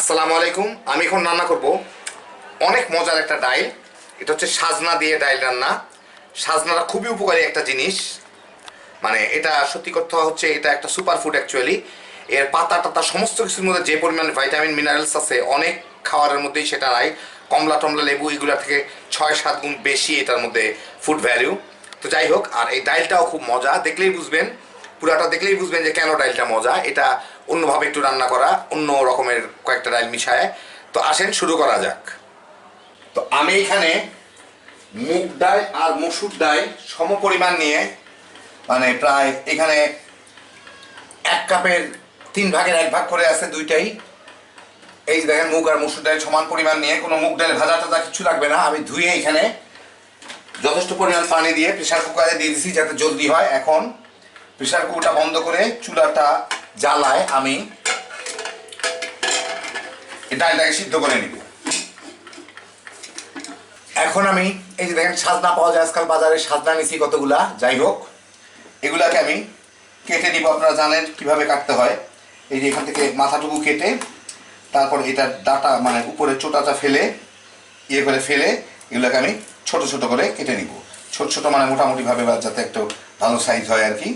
আসসালামু আলাইকুম, আমি এখন রান্না করব অনেক মজার একটা ডাইল। এটা হচ্ছে সাজনা দিয়ে ডাইল রান্না। সাজনাটা খুবই উপকারী একটা জিনিস। মানে এটা সত্যি কথা হচ্ছে, এটা একটা সুপার ফুড অ্যাকচুয়ালি এর পাতা টাতা সমস্ত কিছুর মধ্যে যে পরিমাণ ভাইটামিন মিনারেলস আছে, অনেক খাবারের মধ্যেই সেটা নাই। কমলা টমলা, লেবু, এগুলা থেকে ছয় সাত গুণ বেশি এটার মধ্যে ফুড ভ্যালু তো যাই হোক, আর এই ডাইলটাও খুব মজা, দেখলেই বুঝবেন। পুরাটা দেখলেই বুঝবেন যে কেন ডাইলটা মজা। এটা অন্যভাবে একটু রান্না করা, অন্য রকমের কয়েকটা ডাইল মিশায়। তো আসেন, শুরু করা যাক। তো আমি এখানে মুগ ডাল আর মসুর ডাল সম পরিমাণ নিয়ে মানে প্রায় এখানে এক কাপের তিন ভাগের এক ভাগ করে আছে দুইটাই। এই দেখেন, মুগ আর মসুর ডাল সমান পরিমাণ নিয়ে কোনো মুগ ডাল ভাজা টাজা কিছু লাগবে না। আমি ধুয়ে এখানে যথেষ্ট পরিমাণ পানি দিয়ে প্রেশার কুকারে দিয়ে দিছি যাতে জলদি হয়। এখন প্রেশার কুকারটা বন্ধ করে চুলাটা জ্বালায় আমি। ডালটাকে সিদ্ধ করে নিব। এখন আমি, এই যে দেখেন সাজনা পাওয়া যায় আজকাল বাজারে, সাজনা নিছি কতগুলা, যাই হোক। এগুলাকে আমি কেটে নিব, আপনারা জানেন কীভাবে কাটতে হয়। এই যে এখান থেকে মাথাটুকু কেটে তারপর এটার ডাটা মানে উপরে চোটাটা ফেলে ইয়ে করে ফেলে, এগুলোকে আমি ছোট ছোট করে কেটে নিব। ছোট ছোট মানে মোটামুটিভাবে যাতে একটু ভালো সাইজ হয় আর কি।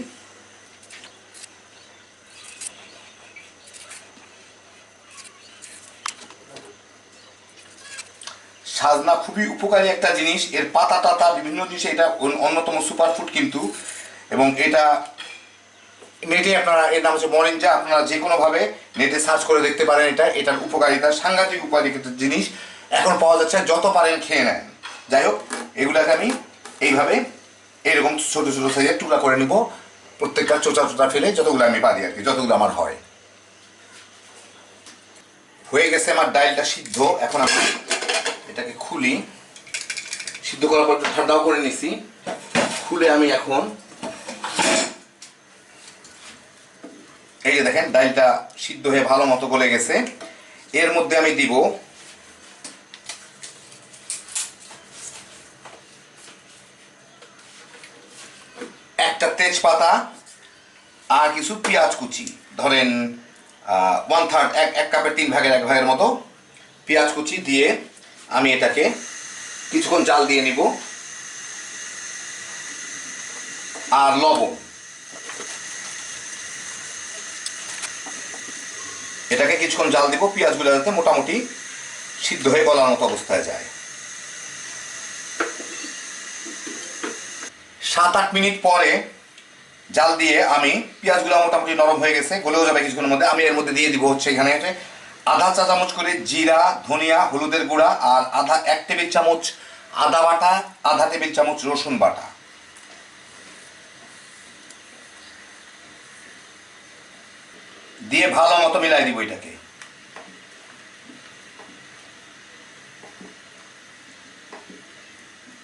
সাজনা খুবই উপকারী একটা জিনিস। এর পাতা টাতা, বিভিন্ন জিনিসে এটা অন- অন্যতম সুপারফুড কিন্তু। এবং এটা নেটে আপনারা, এর নাম হচ্ছে মরিঞ্জা, আপনারা যে কোনোভাবে নেটে সার্চ করে দেখতে পারেন এটা। এটার উপকারিতা, সাংঘাতিক উপকারী একটা জিনিস। এখন পাওয়া যাচ্ছে, যত পারেন খেয়ে নেন। যাই হোক, এগুলাকে আমি এইভাবে এরকম ছোটো ছোটো সাইজের টুকরা করে নিব। প্রত্যেকটা চোচা চোচা ফেলে যতগুলো আমি পারি আর কি, যতগুলো আমার হয়। হয়ে গেছে আমার ডালটা সিদ্ধ। এখন আমি খুলি সিদ্ধ করার পর ঠান্ডাও করে নিছি। খুলে আমি এখন এই যে দেখেন, ডালটা সিদ্ধ হয়ে ভালো মতো গলে গেছে। এর মধ্যে আমি দিব একটা তেজপাতা আর কিছু পেঁয়াজ কুচি। ধরেন ওয়ান থার্ড এক এক কাপের তিন ভাগের এক ভাগের মতো পেঁয়াজ কুচি দিয়ে আমি এটাকে কিছুক্ষণ জাল দিয়ে নিব। আর লবণ। এটাকে কিছুক্ষণ জাল দিব, পেঁয়াজগুলো যাতে মোটামুটি সিদ্ধ হয়ে গলার মতো অবস্থায় যায়। সাত আট মিনিট পরে জাল দিয়ে আমি পেঁয়াজগুলো মোটামুটি নরম হয়ে গেছে, গলেও যাবে কিছুক্ষণের মধ্যে। আমি এর মধ্যে দিয়ে দিব হচ্ছে এখানে আধা চা চামচ করে জিরা, ধনিয়া, হলুদের গুঁড়া আর আধা এক টেবিল চামচ আদা বাটা, আধা টেবিল চামচ রসুন বাটা। দিয়ে ভালো মতো মিলাই দিব এটাকে।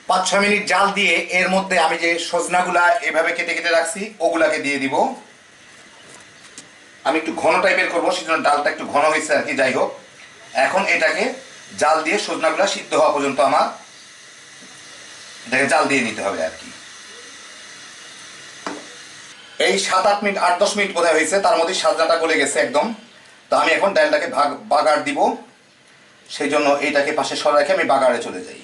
পাঁচ ছ মিনিট জাল দিয়ে এর মধ্যে আমি যে সজনাগুলা এভাবে কেটে কেটে রাখছি, ওগুলাকে দিয়ে দিব। আমি একটু ঘন টাইপের করব, সেজন্য ডালটা একটু ঘন হয়েছে আর কি, যাই হোক। এখন এটাকে জাল দিয়ে সজনাগুলা সিদ্ধ হওয়া পর্যন্ত আমার এটাকে জাল দিয়ে নিতে হবে আর কি। এই সাত আট মিনিট, আট দশ মিনিট বোধহয় হয়েছে, তার মধ্যে সাজনাটা গলে গেছে একদম। তো আমি এখন ডালটাকে ভাগ, বাগার দিব। সেই জন্য এইটাকে পাশে সরা রেখে আমি বাগারে চলে যাই।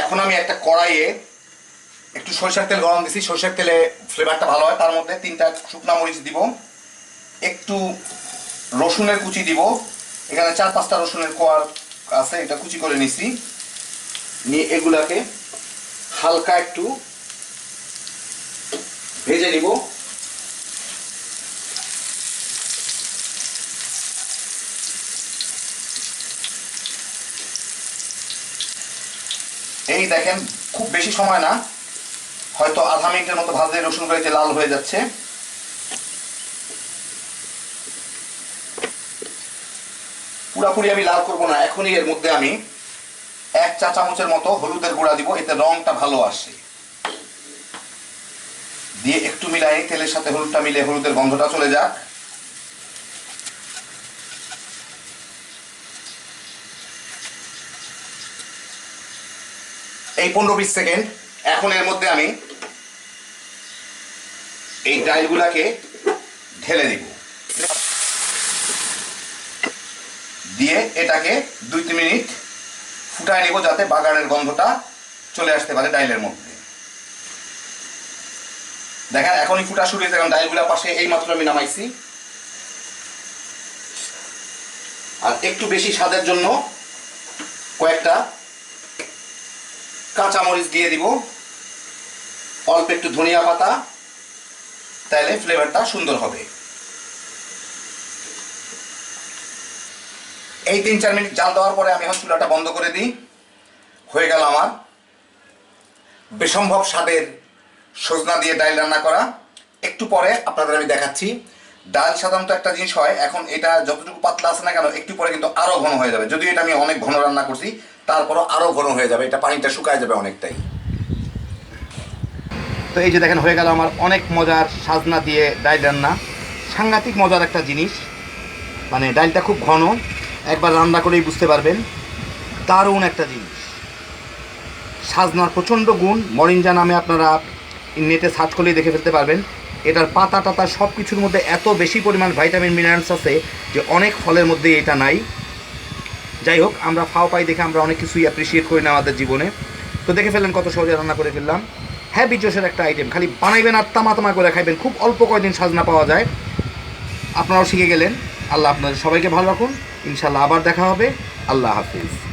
এখন আমি একটা কড়াইয়ে একটু সরিষার তেল গরম দিছি, সরিষার তেলে ফ্লেভারটা ভালো হয়। তার মধ্যে তিনটা শুকনা মরিচ দিব, একটু রসুনের কুচি দিব। এখানে চার পাঁচটা রসুনের কোয়ার আছে, এটা কুচি করে নিছি। নিয়ে এগুলাকে হালকা একটু ভেজে নিব। এই দেখেন, খুব বেশি সময় না। হয়তো আধা মিনিটের মতো ভাজলে রসুন করে লাল হয়ে যাচ্ছে। পুরাপুরি আমি লাল করব না, এখনই এর মধ্যে আমি এক চা চামচের মতো হলুদের গুঁড়া দিব, এতে রংটা ভালো আসে। দিয়ে একটু মিলাই তেলের সাথে হলুদটা মিলে হলুদের গন্ধটা চলে যাক। এই পনেরো বিশ সেকেন্ড এখন এর মধ্যে আমি এই ডালগুলাকে ঢেলে দিব। দিয়ে এটাকে দুই তিন মিনিট ফুটায় নিব যাতে বাগানের গন্ধটা চলে আসতে পারে ডাইলের মধ্যে। দেখেন, এখনই ফুটা শুরু হয়েছে, কারণ ডাইলগুলোর পাশে এই মাত্র আমি নামাইছি। আর একটু বেশি স্বাদের জন্য কয়েকটা কাঁচামরিচ দিয়ে দিব। অল্প একটু ধনিয়া পাতা তাহলে ফ্লেভারটা সুন্দর হবে। এই তিন চার মিনিট জাল দেওয়ার পরে আমি এখন চুলাটা বন্ধ করে দিই। হয়ে গেল আমার বেসম্ভব স্বাদের সজনা দিয়ে ডাল রান্না করা। একটু পরে আপনাদের আমি দেখাচ্ছি। ডাল সাধারণত একটা জিনিস হয়, এখন এটা যতটুকু পাতলা আছে না কেন, একটু পরে কিন্তু আরও ঘন হয়ে যাবে। যদিও এটা আমি অনেক ঘন রান্না করছি, তারপরও আরও ঘন হয়ে যাবে, এটা পানিটা শুকায় যাবে অনেকটাই। তো এই যে দেখেন, হয়ে গেল আমার অনেক মজার সাজনা দিয়ে ডাইল রান্না। সাংঘাতিক মজার একটা জিনিস। মানে ডাইলটা খুব ঘন, একবার রান্না করেই বুঝতে পারবেন। দারুণ একটা জিনিস। সাজনার প্রচণ্ড গুণ মরিঞ্জা নামে আপনারা নেটে সার্চ করলেই দেখে ফেলতে পারবেন। এটার পাতা টাতা সব কিছুর মধ্যে এত বেশি পরিমাণ ভাইটামিন মিনারেলস আছে যে অনেক ফলের মধ্যে এটা নাই। যাই হোক, আমরা ফাও পাই দেখে আমরা অনেক কিছুই অ্যাপ্রিসিয়েট করি না আমাদের জীবনে। তো দেখে ফেললেন কত সহজে রান্না করে ফেললাম। হ্যাঁ বিজোসের একটা আইটেম খালি বানাইবেন আর তামা তামা করে খাইবেন। খুব অল্প কয়দিন সাজনা পাওয়া যায়। আপনারাও শিখে গেলেন। আল্লাহ আপনাদের সবাইকে ভালো রাখুন। ইনশাল্লাহ আবার দেখা হবে। আল্লাহ হাফিজ।